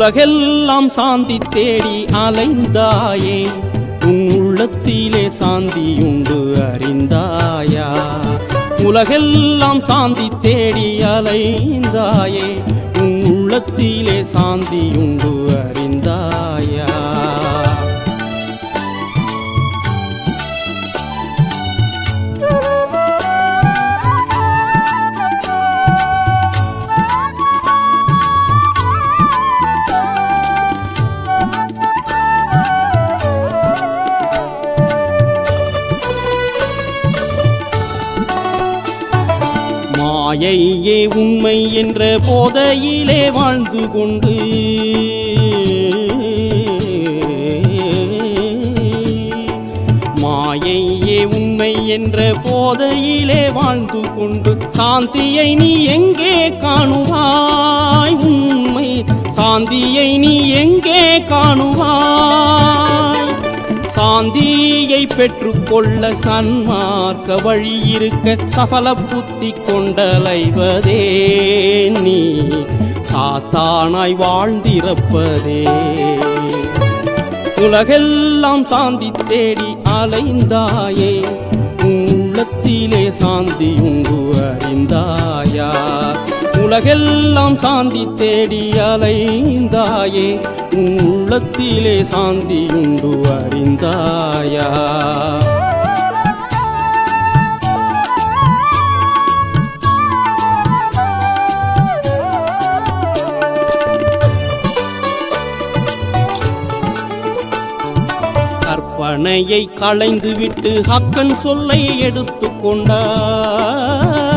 உலகெல்லாம் சாந்தி தேடி அலைந்தாயே. உன் உள்ளத்திலே சாந்தி உண்டு அறிந்தாயா. உலகெல்லாம் சாந்தி தேடி அலைந்தாயே. உன் உள்ளத்திலே சாந்தி உண்டு அறிந்தாயா. மாயையே உண்மை என்ற போதையிலே வாழ்ந்து கொண்டு. மாயையே உண்மை என்ற போதையிலே வாழ்ந்து கொண்டு. சாந்தியை நீ எங்கே காணுவாய்? உண்மை சாந்தியை நீ எங்கே காணுவாய்? சாந்தியை பெற்றுக்கொள்ள சன்மார்க்க வழி இருக்க சபல புத்தி கொண்டலைவதே நீ. சாத்தானாய் வாழ்ந்திருப்பதே உலகெல்லாம் சாந்தி தேடி அலைந்தாயே. உள்ளத்திலே சாந்தி உண்டு அறிந்தாயா. உலகெல்லாம் சாந்தி தேடி அலைந்தாயே உள்ளத்திலே சாந்தி உண்டு அறிந்தாயா? கற்பனையை களைந்துவிட்டு அக்கன் சொல்லை எடுத்துக்கொண்டார்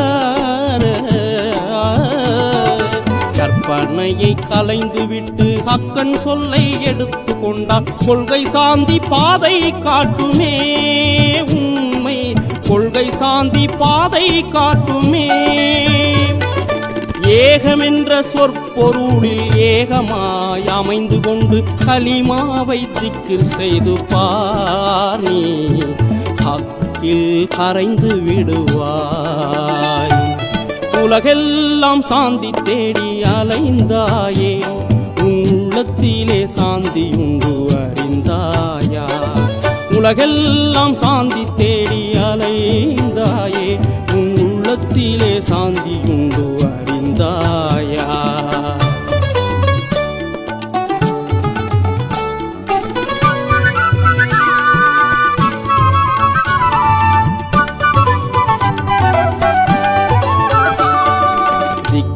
அணையை கலைந்துவிட்டு ஹக்கன் சொல்லை எடுத்துக்கொண்டார் கொள்கை சாந்தி பாதை காட்டுமே உண்மை. கொள்கை சாந்தி பாதை காட்டுமே. ஏகமென்ற சொற்பொருளில் ஏகமாய் அமைந்து கொண்டு கலிமாவை திக்கில் செய்து பார் நீ. ஹக்கில் கரைந்து விடுவாய். உலகெல்லாம் சாந்தி தேடி அலைந்தாயே. உள்ளத்திலே சாந்தி உண்டு அறிந்தாயா. உலகெல்லாம் சாந்தி தேடி அலைந்தாயே. உன் உள்ளத்திலே சாந்தி உண்டு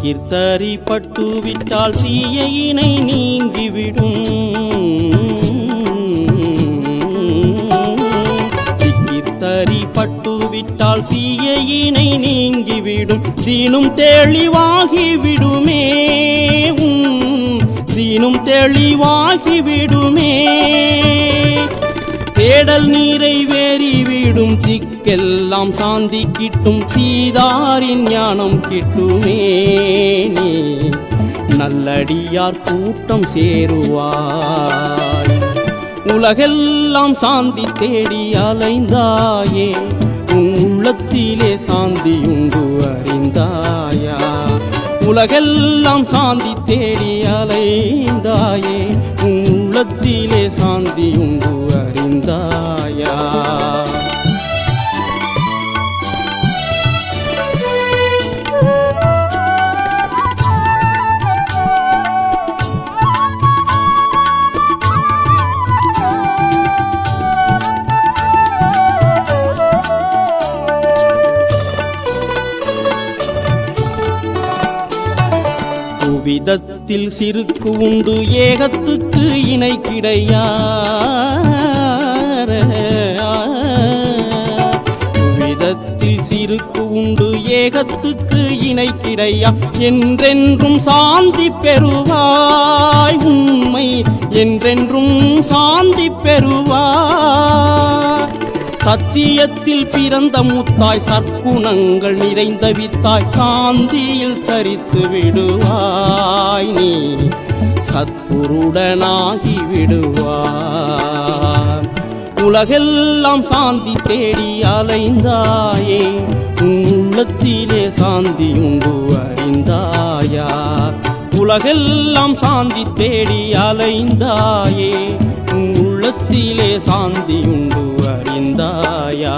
சிக்கிர்த்தரி பட்டுவிட்டால் தீயினை நீங்கிவிடும். சிக்கிர்த்தரி பட்டுவிட்டால் தீயினை நீங்கிவிடும். தீனும் தெளிவாகிவிடுமே தீனும் தெளிவாகிவிடுமே. தேடல் நீரை வேறி திக்கெல்லாம் சாந்தி கிட்டும் சீதாரின் ஞானம் கிட்டுமே நீ. நல்லடியார் கூட்டம் சேருவாய். உலகெல்லாம் சாந்தி தேடி அலைந்தாயே உன் உள்ளத்திலே சாந்தி உண்டு அறிந்தாயா. உலகெல்லாம் சாந்தி தேடி அலைந்தாயே உன் உள்ளத்திலே சாந்தி உண்டு அறிந்தாயா. விதத்தில் சிறுக்கு உண்டு ஏகத்துக்கு இணை கிடையார விதத்தில் சிறுக்கு உண்டு ஏகத்துக்கு இணை கிடையா. என்றென்றும் சாந்தி பெறுவாய் உண்மை என்றென்றும் சாந்தி பெறுவாய் சத்தியத்தில் பிறந்த முத்தாய் சற்குணங்கள் நிறைந்த வித்தாய் சாந்தியில் தரித்து விடுவாய் நீ. சத்குருடனாகி விடுவாய். உலகெல்லாம் சாந்தி தேடி அலைந்தாயே உள்ளத்திலே சாந்தி உண்டு அறிந்தாயா. உலகெல்லாம் சாந்தி தேடி அலைந்தாயே மனத்திலே சாந்தியுண்டு அறிந்தாயா?